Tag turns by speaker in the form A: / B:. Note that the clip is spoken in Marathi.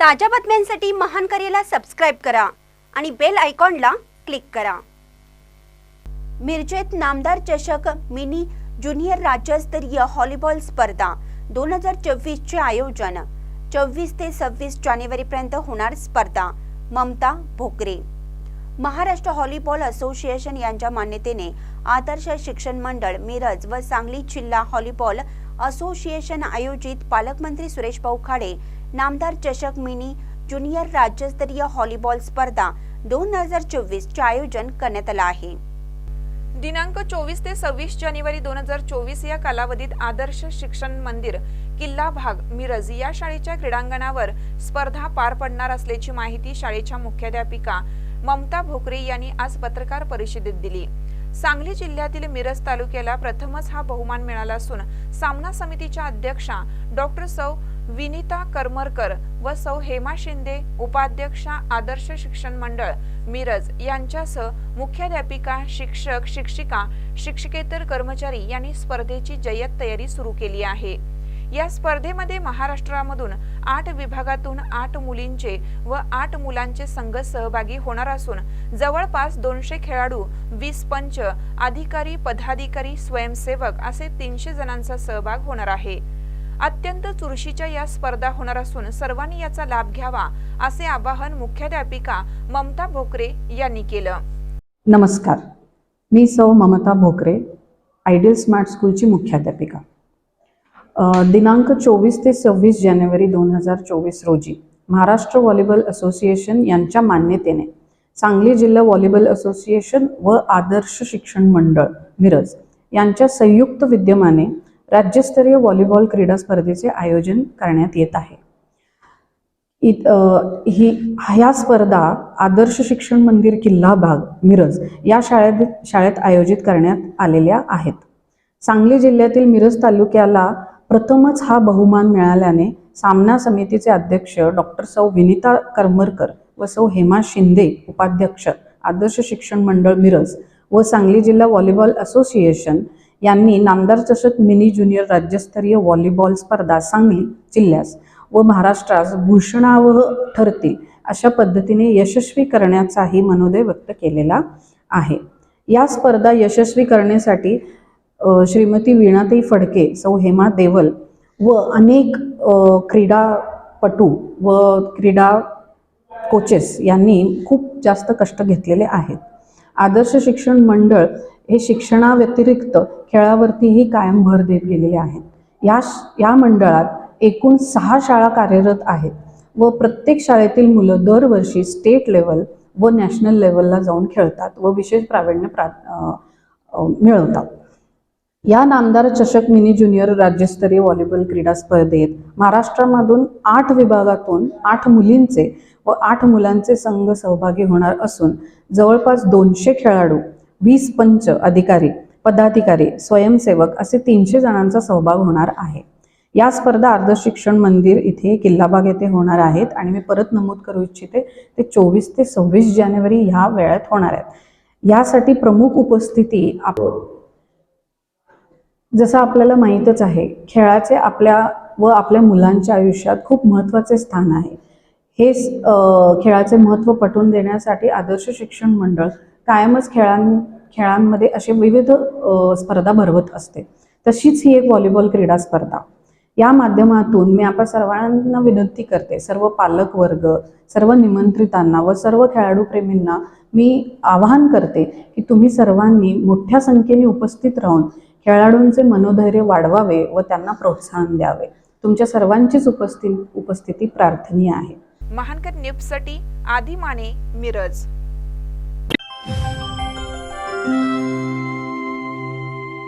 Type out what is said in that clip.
A: ताज्या बातम्यांसाठी महान करेला सबस्क्राईब करा आणि बेल आयकॉनला क्लिक करा. मिरजेत नामदार चषक मिनी ज्युनियर राज्यस्तरीय हॉलीबॉल स्पर्धा दोन हजार चोवीसचे आयोजन. चोवीस ते सव्वीस जानेवारीपर्यंत होणार स्पर्धा. ममता भोकरे. महाराष्ट्र हॉलीबॉल असोसिएशन यांच्या मान्यतेने आदर्श शिक्षण मंडळ मिरज व सांगली जिल्हा हॉलीबॉल असोसिएशन आयोजित पालकमंत्री सुरेश भाऊ खाडे नामदार चषक मिनी ज्युनियर राज्यस्तरीय हॉलीबॉल स्पर्धा दोन हजार चोवीसचे आयोजन करण्यात आलं आहे.
B: दिनांक चोवीस ते सव्वीस जानेवारी दोन हजार चोवीस या कालावधीत आदर्श शिक्षण मंदिर किल्ला भाग मिरज या शाळेच्या क्रीडांगणावर स्पर्धा पार पडणार असल्याची माहिती शाळेच्या मुख्याध्यापिका ममता भोकरे यांनी आज पत्रकार परिषदेत दिली. सांगली जिल्ह्यातील मिरज तालुक्याला प्रथमच हा बहुमान मिळाला असून सामना समितीच्या अध्यक्षा डॉक्टर सौ विनिता करमरकर व सौ हेमा शिंदे उपाध्यक्षा आदर्श शिक्षण मंडळ मिरज यांच्यासह मुख्याध्यापिका शिक्षक शिक्षिका शिक्षकेतर कर्मचारी यांनी स्पर्धेची जय्यत तयारी सुरू केली आहे. या स्पर्धेमध्ये महाराष्ट्रामधून आठ विभागातून आठ मुलींचे व आठ मुलांचे संघ सहभागी होणार असून जवळपास दोनशे खेळाडू वीस पंच अधिकारी पदाधिकारी स्वयंसेवक असे तीनशे जणांचा सहभाग होणार आहे. अत्यंत चुरशीच्या या स्पर्धा होणार असून सर्वांनी याचा लाभ घ्यावा असे आवाहन मुख्याध्यापिका ममता भोकरे यांनी केलं.
C: नमस्कार. मी सौ ममता भोकरे आयडियल स्मार्ट स्कूलची मुख्याध्यापिका. दिनांक चोवीस ते सव्वीस जानेवारी दोन हजार चोवीस रोजी महाराष्ट्र व्हॉलीबॉल असोसिएशन यांच्या मान्यतेने सांगली जिल्हा व्हॉलीबॉल असोसिएशन व आदर्श शिक्षण मंडळ मिरज यांच्या संयुक्त विद्यमाने राज्यस्तरीय व्हॉलीबॉल क्रीडा स्पर्धेचे आयोजन करण्यात येत आहे. इत- ही ह्या स्पर्धा आदर्श शिक्षण मंदिर किल्ला भाग मिरज या शाळेत शाळेत आयोजित करण्यात आलेल्या आहेत. सांगली जिल्ह्यातील मिरज तालुक्याला प्रथमच हा बहुमान मिळाल्याने सामना समितीचे अध्यक्ष डॉक्टर सौ विनिता करमरकर व सौ हेमा शिंदे उपाध्यक्ष आदर्श शिक्षण मंडळ मिरज व सांगली जिल्हा व्हॉलीबॉल असोसिएशन यांनी नामदार चषक मिनी ज्युनियर राज्यस्तरीय व्हॉलीबॉल स्पर्धा सांगली जिल्ह्यास व महाराष्ट्रास भूषणावह ठरतील अशा पद्धतीने यशस्वी करण्याचाही मनोदय व्यक्त केलेला आहे. या स्पर्धा यशस्वी करण्यासाठी श्रीमती वीणाताई फडके सौ हेमा देवल व अनेक क्रीडापटू व क्रीडा कोचेस यांनी खूप जास्त कष्ट घेतलेले आहेत. आदर्श शिक्षण मंडळ हे शिक्षणाव्यतिरिक्त खेळावरतीही कायम भर देत गेलेले आहेत. या या मंडळात एकूण सहा शाळा कार्यरत आहेत व प्रत्येक शाळेतील मुलं दरवर्षी स्टेट लेवल व नॅशनल लेवलला जाऊन खेळतात व विशेष प्रावीण्य प्रा मिळवतात. या नामदार चषक मिनी ज्युनियर राज्यस्तरीय व्हॉलीबॉल क्रीडा स्पर्धेत महाराष्ट्रामधून आठ विभागातून आठ मुलींचे व आठ मुलांचे संघ सहभागी होणार असून जवळपास दोनशे खेळाडू वीस पंच अधिकारी पदाधिकारी स्वयंसेवक असे तीनशे जणांचा सहभाग होणार आहे. या स्पर्धा अर्ध शिक्षण मंदिर इथे किल्लाबाग येथे होणार आहेत आणि मी परत नमूद करू इच्छिते ते चोवीस ते सव्वीस जानेवारी ह्या वेळात होणार आहेत. यासाठी प्रमुख उपस्थिती आप जसं आपल्याला माहीतच आहे खेळाचे आपल्या व आपल्या मुलांच्या आयुष्यात खूप महत्त्वाचे स्थान आहे. हे खेळाचे महत्त्व पटवून देण्यासाठी आदर्श शिक्षण मंडळ कायमच खेळां खेळांमध्ये असे विविध स्पर्धा भरवत असते. तशीच ही एक व्हॉलीबॉल क्रीडा स्पर्धा. या माध्यमातून मी आपल्या सर्वांना विनंती करते सर्व पालक वर्ग सर्व निमंत्रितांना व सर्व खेळाडू प्रेमींना मी आवाहन करते की तुम्ही सर्वांनी मोठ्या संख्येने उपस्थित राहून खेळाडूंचे मनोधैर्य वाढवावे व त्यांना प्रोत्साहन द्यावे. तुमच्या सर्वांचीच उपस्थिती उपस्थिती प्रार्थनीय आहे.
B: महानकर न्यूजसाठी आदिमाने माने मिरज